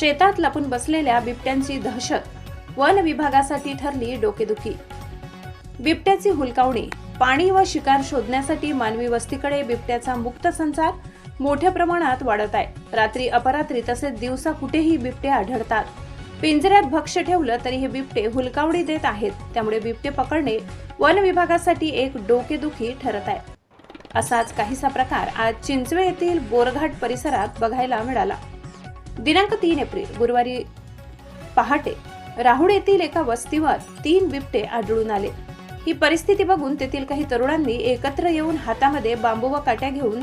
शेतात लपून बसलेल्या बिबट्यांची दहशत वन विभागासाठी ठरली डोकेदुखी. बिबट्याची हुलकावणी पाणी व शिकार शोधण्यासाठी मानवी वस्तीकडे बिबट्याचा मुक्त संचार मोठ्या प्रमाणात वाढत आहे. रात्री अपरात्री तसेच दिवसा कुठेही बिबटे आढळतात. पिंजऱ्यात भक्ष्य ठेवलं तरी हे बिबटे हुलकावणी देत आहेत. त्यामुळे बिबटे पकडणे वन विभागासाठी एक डोकेदुखी ठरत आहे. असाच काहीसा प्रकार आज चिंचवे येथील बोरघाट परिसरात बघायला मिळाला. दिनांक तीन एप्रिल गुरुवारी पहाटे राहुड येथील एका वस्तीवर तीन बिबटे आढळून आले. ही परिस्थिती बघून तेथील काही तरुणांनी एकत्र येऊन हातामध्ये बांबू व काट्या घेऊन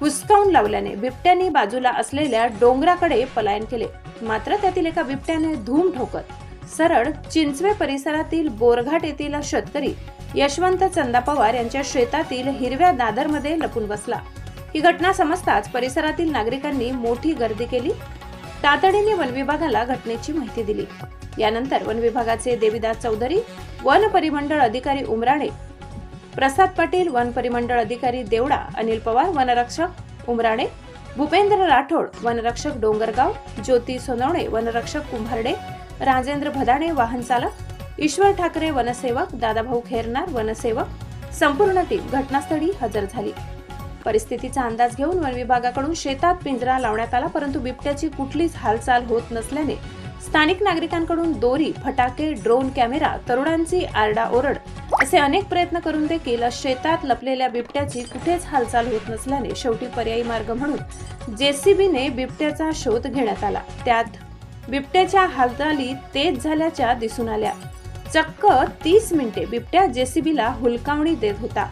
हुसकावून लावल्याने बिबट्यांनी बाजूला असलेल्या डोंगराकडे पलायन केले. मात्र त्यातील एका बिबट्याने धूम ठोकत सरळ चिंचवे परिसरातील बोरघाट येथील शेतकरी यशवंत चंदा पवार यांच्या शेतातील हिरव्या दादरमध्ये लपून बसला. ही घटना समजताच परिसरातील नागरिकांनी मोठी गर्दी केली. तातडीने वन विभागाला घटनेची माहिती दिली. यानंतर वन विभागाचे देविदास चौधरी वन परिमंडळ अधिकारी उमराणे प्रसाद पाटील वन परिमंडळ अधिकारी देवडा अनिल पवार वनरक्षक उमराणे भूपेंद्र राठोड वनरक्षक डोंगरगाव ज्योती सोनवणे वनरक्षक कुंभारडे राजेंद्र भदाणे वाहन चालक ईश्वर ठाकरे वनसेवक दादाभाऊ खेरनार वनसेवक संपूर्ण टीम घटनास्थळी हजर झाली. परिस्थितीचा अंदाज घेऊन वन विभागाकडून शेतात पिंजरा लावण्यात आला परंतु बिबट्याची कुठलीच हालचाल होत नसल्याने स्थानिक नागरिकांकडून दोरी फटाके ड्रोन कॅमेरा तरुणांची आरडाओरड असे अनेक प्रयत्न करून देखील शेतात लपलेल्या बिबट्याची कुठेच हालचाल होत नसल्याने शेवटी पर्यायी मार्ग म्हणून जेसीबीने बिबट्याचा शोध घेण्यात आला. त्यात बिबट्याच्या हालचाली तेज झाल्याच्या दिसून आल्या. चक्क तीस मिनिटे बिबट्या जेसीबीला हुलकावणी देत होता.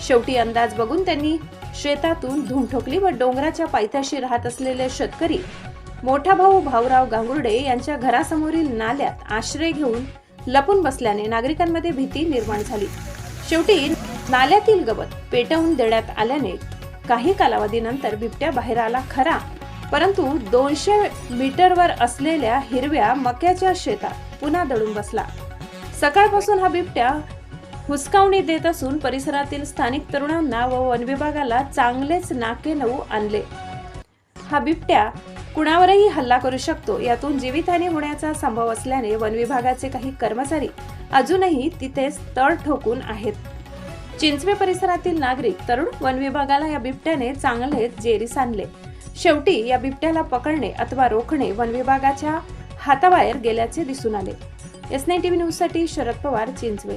शेवटी अंदाज बघून त्यांनी शेतातून धूम ठोकली व डोंगराच्या पायथ्याशी राहत असलेले शेतकरी मोठा भाऊ भाऊराव गांगुर्डे यांच्या घरासमोरील नाल्यात आश्रय घेऊन लपून बसल्याने नागरिकांमध्ये भीती निर्माण झाली. शेवटी नाल्यातील गवत पेटवून देण्यात आल्याने काही कालावधीनंतर बिबट्या बाहेर आला खरा परंतु दोनशे मीटरवर असलेल्या हिरव्या मक्याच्या शेतात पुन्हा दडून बसला. सकाळपासून हा बिबट्या हुसकावणी देत असून परिसरातील स्थानिक तरुणांना व वन विभागाला चांगलेच नाके नऊ आणले. हा बिबट्या कुणावरही हल्ला करू शकतो यातून जीवितहानी होण्याचा संभव असल्याने वन विभागाचे काही कर्मचारी अजूनही तिथेच तळ ठोकून आहेत. चिंचवे परिसरातील नागरिक तरुण वन विभागाला या बिबट्याने चांगलेच जेरीस आणले. शेवटी या बिबट्याला पकडणे अथवा रोखणे वन विभागाच्या हाताबाहेर गेल्याचे दिसून आले. एस नाईन टीव्ही न्यूजसाठी शरद पवार चिंचवे.